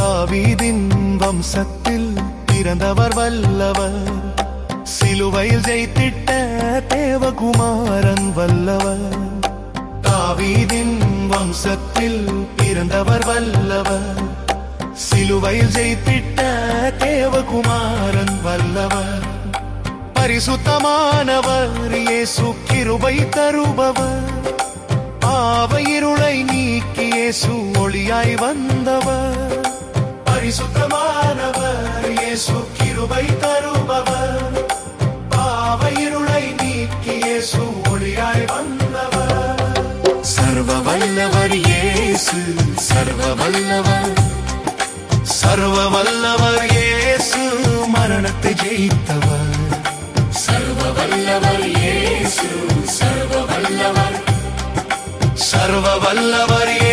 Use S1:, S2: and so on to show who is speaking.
S1: தாவீதின் வம்சத்தில் பிறந்தவர் வல்லவர். சிலுவையில் ஜெயித்திட்ட தேவகுமாரன் வல்லவர். தாவீதின் வம்சத்தில் பிறந்தவர் வல்லவர். சிலுவையில் ஜெயித்திட்ட தேவகுமாரன் வல்லவர். பரிசுத்தமானவர் இயேசு கிருபை தருபவர். பாவ இருளை நீக்கி இயேசு ஒளியாய் வந்தவர். பரிசுத்தமானவர் இயேசு கிருபை தருபவர். பாவ இருளை நீக்கி இயேசு ஒளியாய் வந்தவர். சர்வ வல்லவர் இயேசு சர்வ வல்லவர் சர்வ வல்லவர் இயேசு மரணத்தை ஜெயித்தவர். சர்வ வல்லவர் இயேசு சர்வ வல்லவர் சர்வ வல்லவர் இயேசு